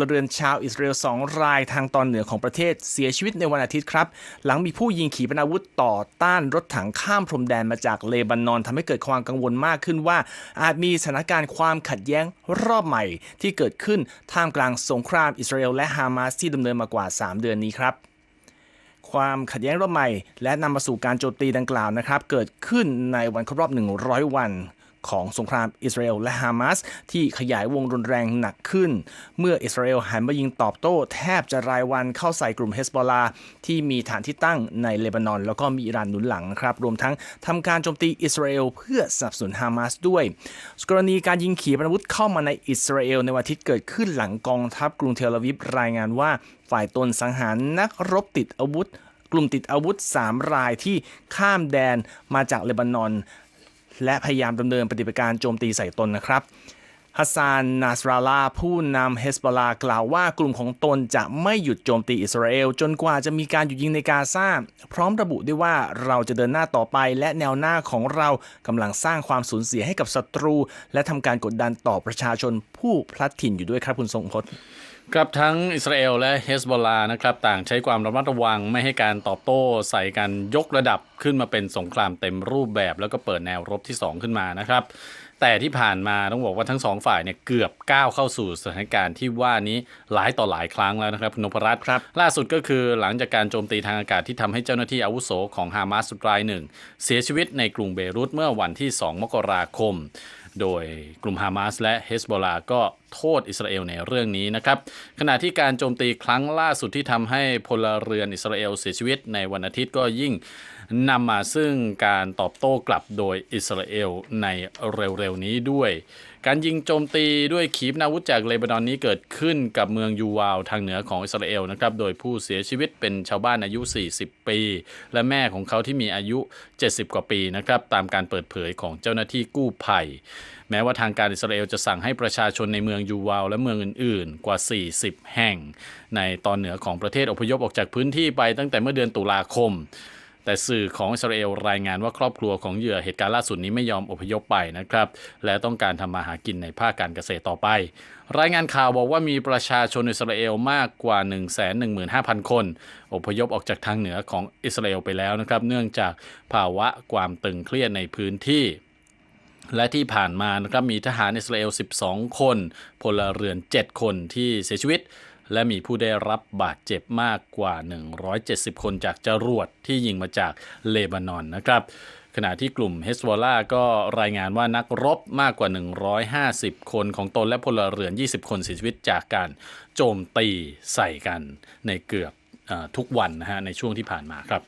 ลเรือนชาวอิสราเอลสองรายทางตอนเหนือของประเทศเสียชีวิตในวันอาทิตย์ครับ หลังมีผู้ยิงขีปนาวุธต่อต้านรถถังข้ามพรมแดนมาจากเลบานอนทำให้เกิดความกังวลมากขึ้นว่า อาจมีสถานการณ์ความขัดแย้งรอบใหม่ที่เกิดขึ้นท่ามกลางสงครามอิสราเอลและฮามาสที่ดำเนินมากว่า 3 เดือนนี้ครับความขัดแย้งรอบใหม่ และนำมาสู่การโจมตีดังกล่าวนะครับ เกิดขึ้นในวันครบรอบ 100 วัน ของสงครามอิสราเอลและฮามาสที่ขยายวงรุนแรงหนักขึ้น เมื่ออิสราเอลหันมายิงตอบโต้แทบจะรายวันเข้าใส่กลุ่มเฮสบอลาที่มีฐานที่ตั้งในเลบานอน แล้วก็มีอิหร่านหนุนหลังครับ รวมทั้งทำการโจมตีอิสราเอลเพื่อสนับสนุนฮามาสด้วย กรณีการยิงขีปนาวุธเข้ามาในอิสราเอลในวันอาทิตย์เกิดขึ้นหลังกองทัพกรุงเทลอาวิฟรายงานว่าฝ่ายตนสังหารนักรบติดอาวุธกลุ่มติดอาวุธ 3 รายที่ข้ามแดนมาจากเลบานอน และพยายามดำเนินปฏิบัติการโจมตีใส่ตนนะครับฮัสซานนาสราลาผู้นำเฮสบอลากล่าวว่ากลุ่มของตนจะไม่หยุดโจมตีอิสราเอล จนกว่าจะมีการหยุดยิงในกาซาพร้อมระบุด้วยว่าเราจะเดินหน้าต่อไปและแนวหน้าของเรากำลังสร้างความสูญเสียให้กับศัตรู และทำการกดดันต่อประชาชนผู้พลัดถิ่นอยู่ด้วยครับคุณทรงพจน์ ครับทั้งอิสราเอลและเฮสบอลานะครับต่างใช้ความระมัดระวังไม่ให้การตอบโต้ใส่กันยกระดับขึ้นมาเป็นสงครามเต็มรูปแบบ แล้วก็เปิดแนวรบที่ 2 ขึ้นมานะครับ แต่ที่ผ่านมาต้องบอกว่าทั้งสองฝ่ายเนี่ยเกือบก้าวเข้าสู่สถานการณ์ที่ว่านี้หลายต่อหลายครั้งแล้วนะครับคุณนพรัตน์ครับล่าสุดก็คือหลังจากการโจมตีทางอากาศที่ทำให้เจ้าหน้าที่อาวุโสของฮามาสรายหนึ่งเสียชีวิตในกรุงเบรุตเมื่อวันที่ 2 มกราคม โดยกลุ่มฮามาสและเฮสบอลาก็ โทษอิสราเอลในเรื่องนี้นะครับ ขณะที่การโจมตีครั้งล่าสุดที่ทำให้พลเรือนอิสราเอลเสียชีวิตในวันอาทิตย์ก็ยิ่งนำมาซึ่งการตอบโต้กลับโดยอิสราเอลในเร็วๆนี้ด้วย การยิงโจมตีด้วยขีปนาวุธจากเลบานอนนี้เกิดขึ้นกับเมืองยูวาลทางเหนือของอิสราเอลนะครับ โดยผู้เสียชีวิตเป็นชาวบ้านอายุ 40 ปี และแม่ของเขาที่มีอายุ 70 กว่าปีนะครับตามการเปิดเผยของเจ้าหน้าที่กู้ภัย แม้ว่าทางการอิสราเอลจะสั่งให้ประชาชนในเมืองอยูวาลและเมืองอื่นๆ กว่า 40 แห่ง ในตอนเหนือของประเทศอพยพออกจากพื้นที่ไปตั้งแต่เมื่อเดือนตุลาคม แต่สื่อของอิสราเอลรายงานว่าครอบครัวของเหยื่อเหตุการณ์ล่าสุดนี้ไม่ยอมอพยพไปนะครับ และต้องการทำมาหากินในภาคการเกษตรต่อไป รายงานข่าวบอกว่ามีประชาชนอิสราเอลมากกว่า 115,000 คน อพยพออกจากทางเหนือของอิสราเอลไปแล้วนะครับ เนื่องจากภาวะความตึงเครียดในพื้นที่ และที่ผ่านมานะครับมีทหารอิสราเอล 12 คน พลเรือน 7 คนที่เสียชีวิต และมีผู้ได้รับบาดเจ็บมากกว่า 170 คนจากจรวดที่ยิงมาจากเลบานอนนะครับขณะที่กลุ่มเฮสบอล่าก็รายงานว่านักรบมากกว่า 150 คนของตนและพลเรือน 20 คนเสียชีวิตจากการโจมตีใส่กันในเกือบอทุกวันนะฮะในช่วงที่ผ่านมาครับ